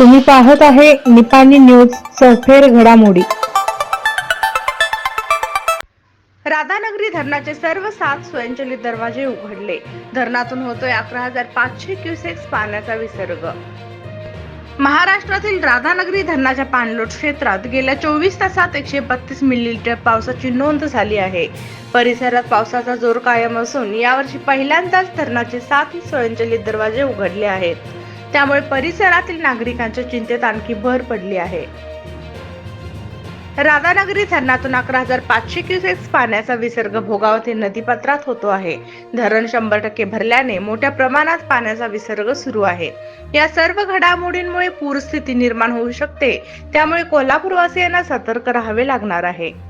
तुम्ही पाहत आहे निपाणी न्यूज सफेर घडामोडी. राधानगरी धरणाचे सर्व सात स्वयंचलित दरवाजे उघडले. धरणातून होतोय अकरा हजार पाचशे क्युसेक्स पाण्याचा विसर्ग. महाराष्ट्रातील राधानगरी धरणाच्या पाणलोट क्षेत्रात गेल्या चोवीस तासात एकशे बत्तीस मिलीलीटर पावसाची नोंद झाली आहे. परिसरात पावसाचा जोर कायम असून यावर्षी पहिल्यांदाच धरणाचे सात स्वयंचलित दरवाजे उघडले आहेत. त्यामुळे परिसरातील नागरिकांच्या चिंतेत आणखी भर पडली आहे. राधानगरी धरणातून अकरा हजार पाचशे क्युसेक्स पाण्याचा विसर्ग भोगावती नदीपात्रात होतो आहे. धरण शंभर टक्के भरल्याने मोठ्या प्रमाणात पाण्याचा विसर्ग सुरू आहे. या सर्व घडामोडींमुळे पूरस्थिती निर्माण होऊ शकते. त्यामुळे कोल्हापूरवासियांना सतर्क राहावे लागणार आहे.